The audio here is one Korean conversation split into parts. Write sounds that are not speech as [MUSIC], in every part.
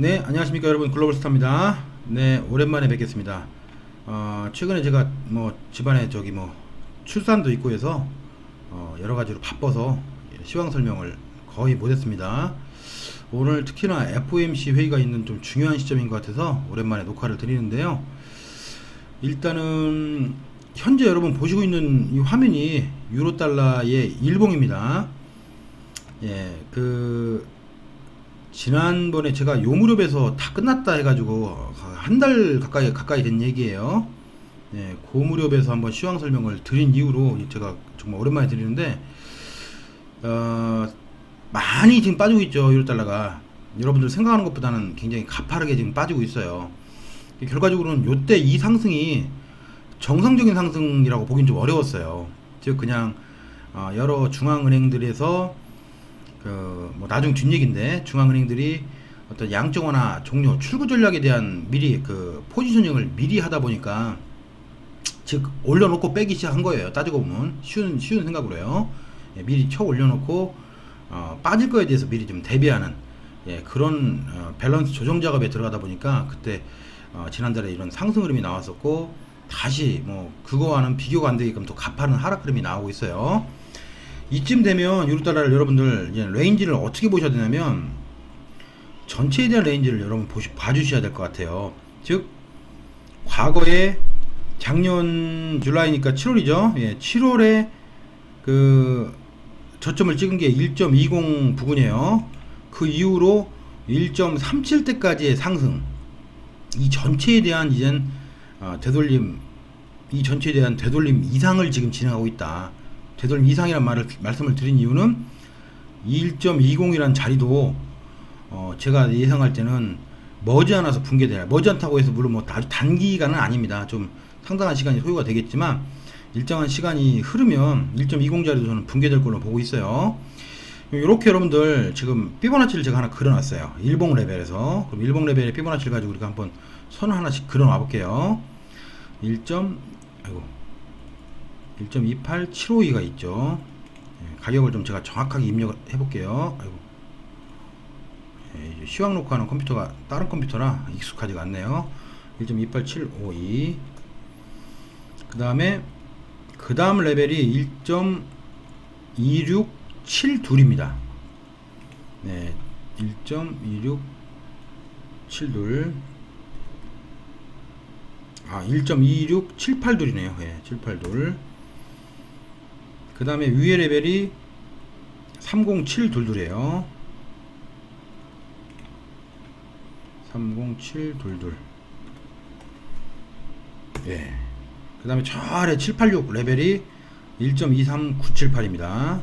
네, 안녕하십니까 여러분 글로벌 스타입니다. 네, 오랜만에 뵙겠습니다. 어, 최근에 제가 뭐 집안에 저기 뭐 출산도 있고 해서 어, 여러 가지로 바빠서 시황 설명을 거의 못했습니다. 오늘 특히나 FOMC 회의가 있는 좀 중요한 시점인 것 같아서 오랜만에 녹화를 드리는데요. 일단은 현재 여러분 보시고 있는 이 화면이 유로 달러의 일봉입니다. 예, 그 지난번에 제가 요 무렵에서 다 끝났다 해가지고 한 달 가까이 가까이 된 얘기예요. 예, 그 무렵에서 한번 시황 설명을 드린 이후로 제가 정말 오랜만에 드리는데 어, 많이 지금 빠지고 있죠 유로 달러가 여러분들 생각하는 것보다는 굉장히 가파르게 지금 빠지고 있어요. 결과적으로는 요때 이 상승이 정상적인 상승이라고 보긴 좀 어려웠어요. 즉 그냥 어, 여러 중앙은행들에서 그 뭐 나중 뒷얘기인데 중앙은행들이 어떤 양적완화 종료 출구 전략에 대한 미리 그 포지셔닝을 미리 하다 보니까 즉 올려놓고 빼기 시작한 거예요. 따지고 보면 쉬운 쉬운 생각으로요. 예, 미리 쳐 올려놓고 어, 빠질 거에 대해서 미리 좀 대비하는 예, 그런 어, 밸런스 조정 작업에 들어가다 보니까 그때 어, 지난달에 이런 상승 흐름이 나왔었고 다시 뭐 그거와는 비교가 안 되게끔 또 가파른 하락 흐름이 나오고 있어요. 이쯤 되면 유로달러를 여러분들 이제 레인지를 어떻게 보셔야 되냐면 전체에 대한 레인지를 여러분 보시, 봐주셔야 될 것 같아요. 즉 과거에 작년 줄라이니까 7월이죠. 예, 7월에 그 저점을 찍은 게 1.20 부근이에요. 그 이후로 1.37대까지의 상승. 이 전체에 대한 이젠 어, 되돌림, 이 전체에 대한 되돌림 이상을 지금 진행하고 있다. 되돌림 이상이란 말을 말씀을 드린 이유는 1.20이라는 자리도 어, 제가 예상할 때는 머지않아서 붕괴될 머지않다고 해서 물론 뭐 단기간은 아닙니다. 좀 상당한 시간이 소요가 되겠지만 일정한 시간이 흐르면 1.20 자리도 저는 붕괴될 걸로 보고 있어요. 이렇게 여러분들 지금 피보나치를 제가 하나 그려놨어요. 일봉 레벨에서 그럼 일봉 레벨의 피보나치를 가지고 우리가 한번 선 하나씩 그려놔 볼게요. 1. 아이고 1.28752가 있죠. 예, 가격을 좀 제가 정확하게 입력을 해볼게요. 아이고. 예, 시황 녹화하는 컴퓨터가 다른 컴퓨터라 익숙하지가 않네요. 1.28752. 그 다음에 그 다음 레벨이 1.2672입니다. 네, 1.2672. 아, 1.2678둘이네요. 예, 78둘. 그 다음에 위에 레벨이 30722이에요. 30722. 예. 그 다음에 저 아래 786 레벨이 1.23978입니다.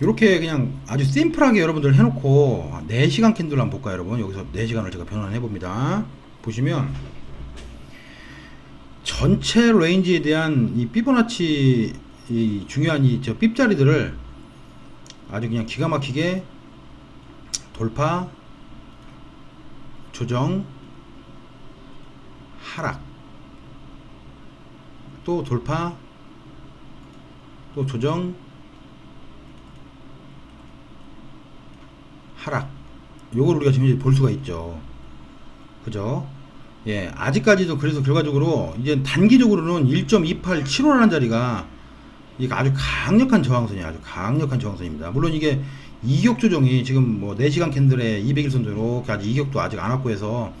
이렇게 그냥 아주 심플하게 여러분들 해놓고 4시간 캔들 한번 볼까요 여러분 여기서 4시간을 제가 변환해 봅니다 보시면 전체 레인지에 대한 이 피보나치 이 중요한 이저 삐자리들을 아주 그냥 기가 막히게 돌파 조정 하락 또 돌파 또 조정 하락. 요걸 우리가 지금 볼 수가 있죠. 그죠 예 아직까지도 그래서 결과적으로 이제 단기적으로는 1.287호라는 자리가 이게 아주 강력한 저항선이 아주 강력한 저항선입니다. 물론 이게 이격 조정이 지금 뭐 4시간 캔들에 200일선도 이렇게 아직 이격도 아직 안 왔고 해서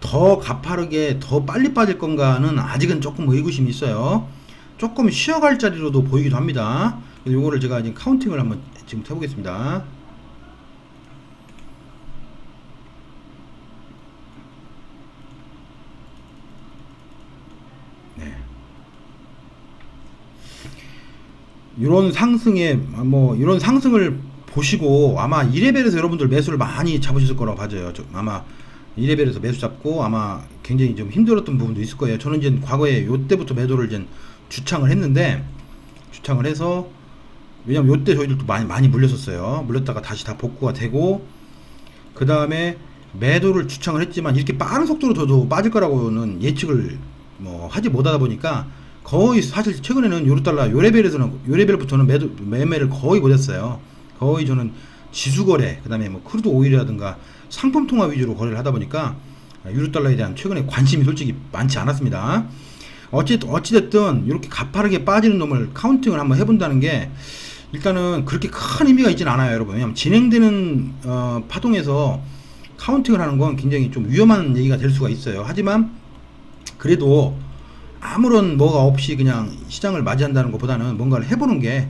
더 가파르게 더 빨리 빠질 건가는 아직은 조금 의구심이 있어요. 조금 쉬어갈 자리로도 보이기도 합니다. 요거를 제가 지금 카운팅을 한번 지금 해보겠습니다 이런 상승에 뭐 이런 상승을 보시고 아마 2레벨에서 여러분들 매수를 많이 잡으셨을 거라고 봐져요. 저- 아마 2레벨에서 매수 잡고 아마 굉장히 좀 힘들었던 부분도 있을 거예요. 저는 이제 과거에 요때부터 매도를 이제 주창을 했는데 주창을 해서 왜냐면 요때 저희들도 많이 많이 물렸었어요. 물렸다가 다시 다 복구가 되고 그 다음에 매도를 주창을 했지만 이렇게 빠른 속도로 저도 빠질 거라고는 예측을 뭐 하지 못하다 보니까 거의 사실 최근에는 요로달러 요 레벨에서는 요 레벨부터는 매도, 매매를 거의 못했어요. 거의 저는 지수거래 그다음에 뭐 크루드 오일이라든가 상품 통화 위주로 거래를 하다 보니까 유로달러에 대한 최근에 관심이 솔직히 많지 않았습니다. 어찌 어찌됐든 이렇게 가파르게 빠지는 놈을 카운팅을 한번 해본다는 게 일단은 그렇게 큰 의미가 있지는 않아요, 여러분. 왜냐면 진행되는 어, 파동에서 카운팅을 하는 건 굉장히 좀 위험한 얘기가 될 수가 있어요. 하지만 그래도 아무런 뭐가 없이 그냥 시장을 맞이한다는 것보다는 뭔가를 해보는 게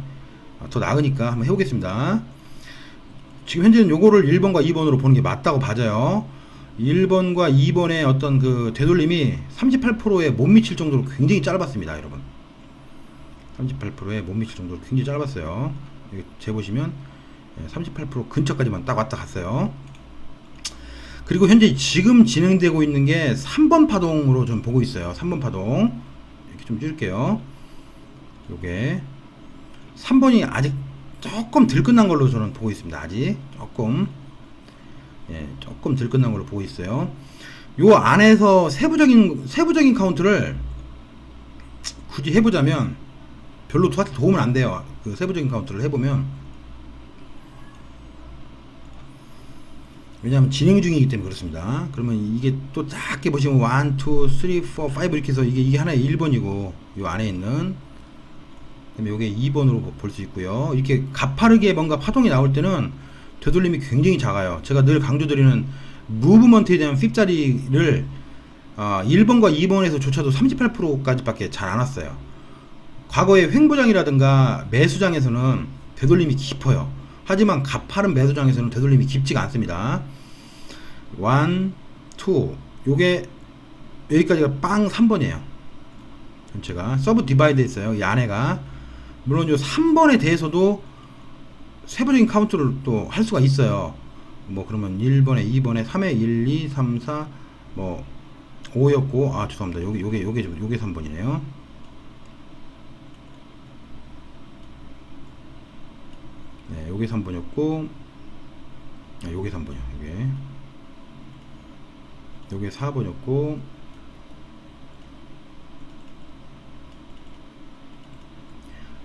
더 나으니까 한번 해보겠습니다. 지금 현재는 요거를 1번과 2번으로 보는 게 맞다고 봐져요. 1번과 2번의 어떤 그 되돌림이 38%에 못 미칠 정도로 굉장히 짧았습니다, 여러분. 38%에 못 미칠 정도로 굉장히 짧았어요. 여기 재보시면 38% 근처까지만 딱 왔다 갔어요. 그리고 현재 지금 진행되고 있는 게 3번 파동으로 좀 보고 있어요. 3번 파동. 이렇게 좀 줄게요. 요게 3번이 아직 조금 덜 끝난 걸로 저는 보고 있습니다. 아직 조금 예, 조금 덜 끝난 걸로 보고 있어요. 요 안에서 세부적인 세부적인 카운트를 굳이 해보자면 별로 도, 도움은 안 돼요. 그 세부적인 카운트를 해보면 왜냐하면 진행 중이기 때문에 그렇습니다. 그러면 이게 또 작게 보시면 1, 2, 3, 4, 5 이렇게 해서 이게 이게 하나의 1번이고 요 안에 있는 그다음에 요게 2번으로 볼 수 있고요. 이렇게 가파르게 뭔가 파동이 나올 때는 되돌림이 굉장히 작아요. 제가 늘 강조드리는 무브먼트에 대한 핍 자리를 어, 1번과 2번에서 조차도 38%까지밖에 잘 안 왔어요. 과거에 횡보장이라든가 매수장에서는 되돌림이 깊어요. 하지만 가파른 매수장에서는 되돌림이 깊지가 않습니다. 1, 2, 요게 여기까지가 빵 3번이에요. 전체가 서브 디바이드 있어요. 이 안에가 물론 요 3번에 대해서도 세부적인 카운트를 또 할 수가 있어요. 뭐 그러면 1번에 2번에 3에 1, 2, 3, 4, 뭐 5였고 아 죄송합니다. 요게 요게 요게 좀- 요게 3번이네요. 네, 요게 3번이었고 아, 요게 3번이요. 요게 요게 4번이었고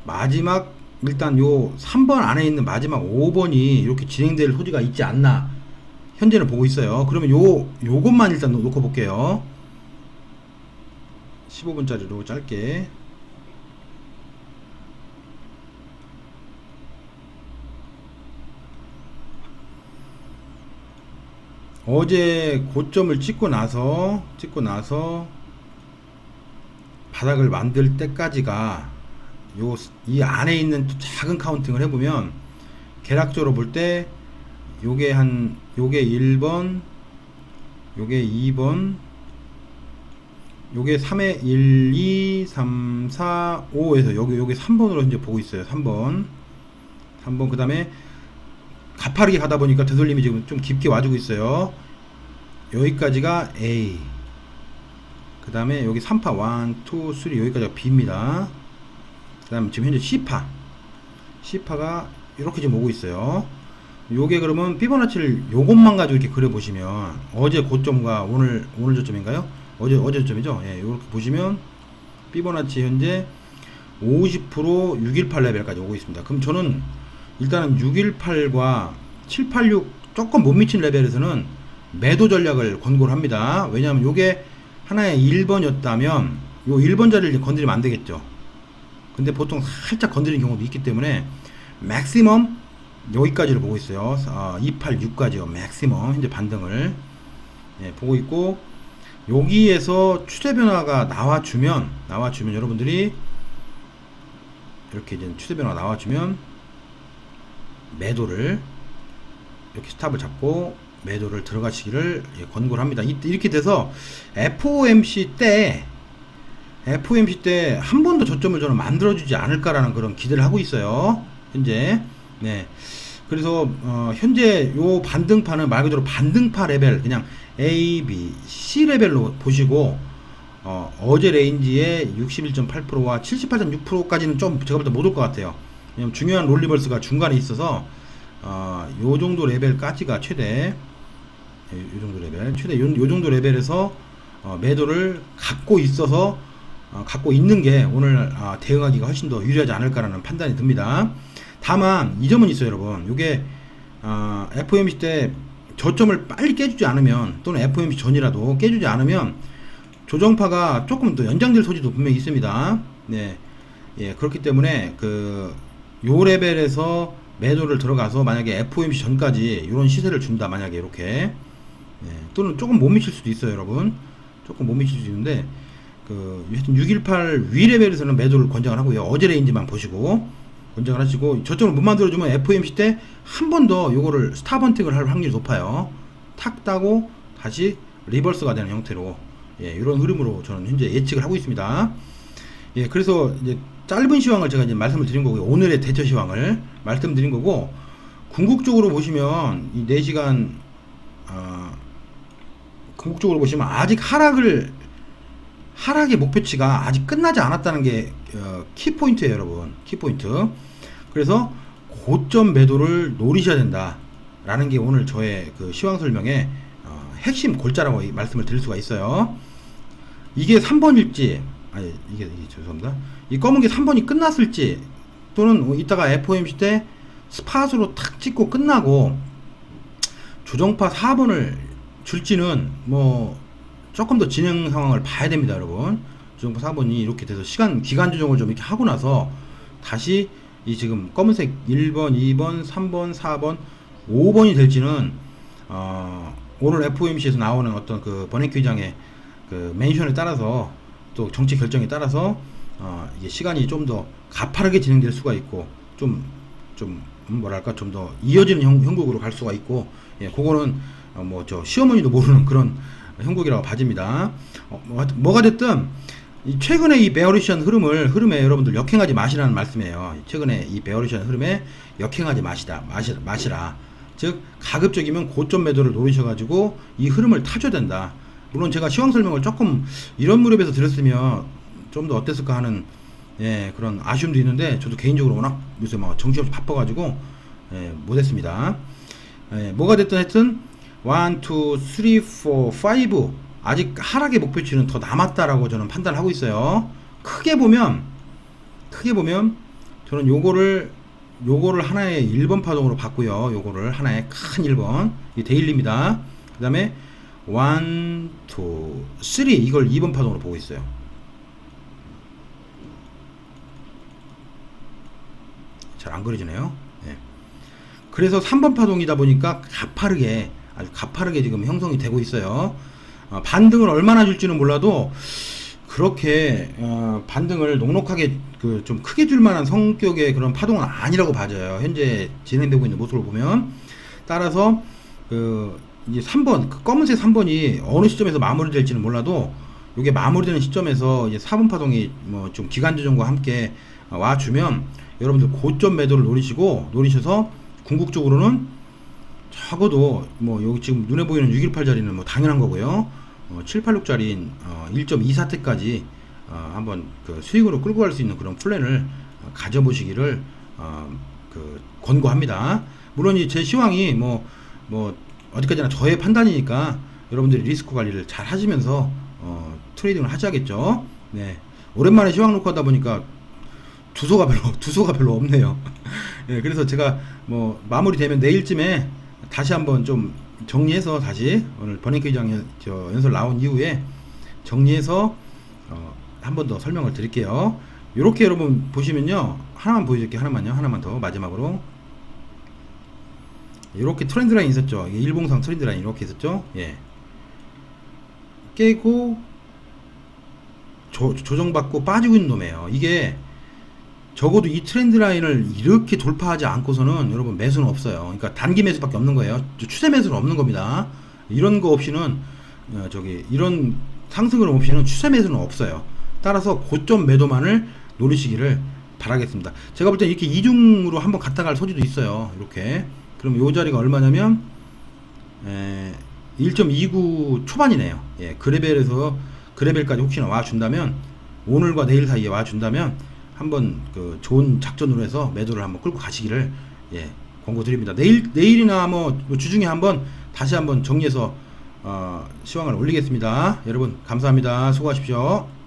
마지막 일단 요 3번 안에 있는 마지막 5번이 이렇게 진행될 소지가 있지 않나 현재는 보고 있어요. 그러면 요 요것만 일단 놓- 놓고 볼게요. 15분짜리로 짧게 어제 고점을 찍고 나서 찍고 나서 바닥을 만들 때까지가 요 이 안에 있는 또 작은 카운팅을 해보면 계략적으로 볼 때 요게 한 요게 1번 요게 2번 요게 3에 1, 2, 3, 4, 5에서 여기 요게 3번으로 이제 보고 있어요. 3번 3번 그 다음에 가파르게 가다 보니까 되돌림이 지금 좀 깊게 와주고 있어요. 여기까지가 A. 그 다음에 여기 3파 1, 2, 3 여기까지가 B입니다. 그 다음에 지금 현재 C파. C파가 이렇게 지금 오고 있어요. 요게 그러면 피보나치를 요것만 가지고 이렇게 그려보시면 어제 고점과 오늘 오늘 저점인가요? 어제 어제 저점이죠. 예, 이렇게 보시면 피보나치 현재 50% 618 레벨까지 오고 있습니다. 그럼 저는 일단은 618과 786 조금 못 미친 레벨에서는 매도 전략을 권고를 합니다. 왜냐하면 요게 하나의 1번이었다면 요 1번 자리를 건드리면 안 되겠죠. 근데 보통 살짝 건드리는 경우도 있기 때문에 맥시멈 여기까지를 보고 있어요. 아, 286까지요. 맥시멈 현재 반등을 예, 보고 있고 여기에서 추세 변화가 나와주면 나와주면 여러분들이 이렇게 이제 추세 변화가 나와주면 매도를 이렇게 스탑을 잡고 매도를 들어가시기를 예, 권고를 합니다. 이- 이렇게 돼서 FOMC 때 FOMC 때 한 번도 저점을 저는 만들어주지 않을까라는 그런 기대를 하고 있어요. 현재. 네. 그래서 어, 현재 요 반등파는 말 그대로 반등파 레벨 그냥 A, B, C 레벨로 보시고 어, 어제 레인지의 61.8%와 78.6%까지는 좀 제가 볼 때 못 올 것 같아요. 왜냐면 중요한 롤리벌스가 중간에 있어서 어, 요 정도 레벨까지가 최대 예, 요 정도 레벨 최대 요, 요 정도 레벨에서 어, 매도를 갖고 있어서 어, 갖고 있는 게 오늘 아, 대응하기가 훨씬 더 유리하지 않을까라는 판단이 듭니다. 다만 이 점은 있어요, 여러분. 이게 아, FOMC 때 저점을 빨리 깨주지 않으면 또는 FOMC 전이라도 깨주지 않으면 조정파가 조금 더 연장될 소지도 분명히 있습니다. 네, 예 그렇기 때문에 그 요 레벨에서 매도를 들어가서 만약에 FOMC 전까지 이런 시세를 준다 만약에 이렇게 예, 또는 조금 못 미칠 수도 있어요, 여러분. 조금 못 미칠 수 있는데 그 하여튼 618 위 레벨에서는 매도를 권장을 하고요. 어제 레인지만 보시고 권장을 하시고 저점을 못 만들어주면 FOMC 때 한 번 더 요거를 스타번팅을 할 확률이 높아요. 탁 따고 다시 리버스가 되는 형태로 예, 이런 흐름으로 저는 현재 예측을 하고 있습니다. 예, 그래서 이제 짧은 시황을 제가 이제 말씀을 드린 거고요. 오늘의 대처 시황을 말씀드린 거고 궁극적으로 보시면 이 4시간 어, 궁극적으로 보시면 아직 하락을 하락의 목표치가 아직 끝나지 않았다는 게 어, 키포인트예요, 여러분. 키포인트. 그래서 고점 매도를 노리셔야 된다 라는 게 오늘 저의 그 시황 설명의 어, 핵심 골자라고 이- 말씀을 드릴 수가 있어요. 이게 3번일지 아니 이게, 이게 죄송합니다. 이 검은 게 3번이 끝났을지 또는 뭐 이따가 FOMC 때 스팟으로 탁 찍고 끝나고 조정파 4번을 줄지는 뭐 조금 더 진행 상황을 봐야 됩니다, 여러분. 조정파 4번이 이렇게 돼서 시간 기간 조정을 좀 이렇게 하고 나서 다시 이 지금 검은색 1번, 2번, 3번, 4번, 5번이 될지는 어, 오늘 FOMC에서 나오는 어떤 그 버냉키 의장의 그 멘션에 따라서 또 정치 결정에 따라서 어, 이게 시간이 좀 더 가파르게 진행될 수가 있고 좀좀 뭐랄까 좀 더 이어지는 형, 형국으로 갈 수가 있고 예, 그거는 어, 뭐저 시어머니도 모르는 그런 형국이라고 봐집니다. 어, 뭐, 뭐가 됐든 이 최근에 이 베어리션 흐름을 흐름에 여러분들 역행하지 마시라는 말씀이에요. 최근에 이 베어리션 흐름에 역행하지 마시다 마시, 마시라. 즉 가급적이면 고점 매도를 노리셔가지고 이 흐름을 타줘야 된다. 물론 제가 시황 설명을 조금 이런 무렵에서 드렸으면 좀 더 어땠을까 하는 예, 그런 아쉬움도 있는데 저도 개인적으로 워낙 요새 막 정신 없이 바빠가지고 예, 못했습니다. 예, 뭐가 됐든 하여튼 1, 2, 3, 4, 5 아직 하락의 목표치는 더 남았다라고 저는 판단하고 있어요. 크게 보면 크게 보면 저는 요거를 요거를 하나의 1번 파동으로 봤고요. 요거를 하나의 큰 1번 이 데일리입니다. 그 다음에 1, 2, 3 이걸 2번 파동으로 보고 있어요. 잘 안 그려지네요. 예. 그래서 3번 파동이다 보니까 가파르게 아주 가파르게 지금 형성이 되고 있어요. 어, 반등을 얼마나 줄지는 몰라도 그렇게 어, 반등을 녹록하게 그 좀 크게 줄 만한 성격의 그런 파동은 아니라고 봐져요. 현재 진행되고 있는 모습을 보면 따라서 그 이제 3번 그 검은색 3번이 어느 시점에서 마무리될지는 몰라도 이게 마무리되는 시점에서 이제 4번 파동이 뭐 좀 기간 조정과 함께 어, 와 주면 여러분들 고점 매도를 노리시고 노리셔서 궁극적으로는 적어도 뭐 여기 지금 눈에 보이는 618 자리는 뭐 당연한 거고요. 어, 786짜리인 어, 1.24대까지 어, 한번 그 수익으로 끌고 갈 수 있는 그런 플랜을 어, 가져보시기를 어, 그 권고합니다. 물론 이제 시황이 뭐뭐 어디까지나 저의 판단이니까 여러분들이 리스크 관리를 잘 하시면서 어, 트레이딩을 하셔야겠죠. 네. 오랜만에 시황 놓고 하다 보니까 두소가 별로 [LAUGHS] 두소가 별로 없네요. 예, 그래서 제가 뭐 마무리되면 내일쯤에 다시 한번 좀 정리해서 다시 오늘 버닝키 장 연- 저 연설 나온 이후에 정리해서 어, 한 번 더 설명을 드릴게요. 이렇게 여러분 보시면요. 하나만 보여줄게요. 하나만요. 하나만 더 마지막으로. 이렇게 트렌드 라인 있었죠? 일봉상 트렌드 라인 이렇게 있었죠? 예. 깨고 조, 조정받고 빠지고 있는 놈이에요. 이게 적어도 이 트렌드 라인을 이렇게 돌파하지 않고서는 여러분 매수는 없어요. 그러니까 단기 매수밖에 없는 거예요. 추세 매수는 없는 겁니다. 이런 거 없이는 어, 저기 이런 상승 흐름 없이는 추세 매수는 없어요. 따라서 고점 매도만을 노리시기를 바라겠습니다. 제가 볼 때 이렇게 이중으로 한번 갔다 갈 소지도 있어요. 이렇게. 그럼 요 자리가 얼마냐면 에, 1.29 초반이네요. 예, 그레벨에서 그레벨까지 혹시나 와 준다면 오늘과 내일 사이에 와 준다면 한번 그 좋은 작전으로 해서 매도를 한번 끌고 가시기를 예, 권고 드립니다. 내일 내일이나 뭐 주중에 한번 다시 한번 정리해서 어, 시황을 올리겠습니다. 여러분 감사합니다. 수고하십시오.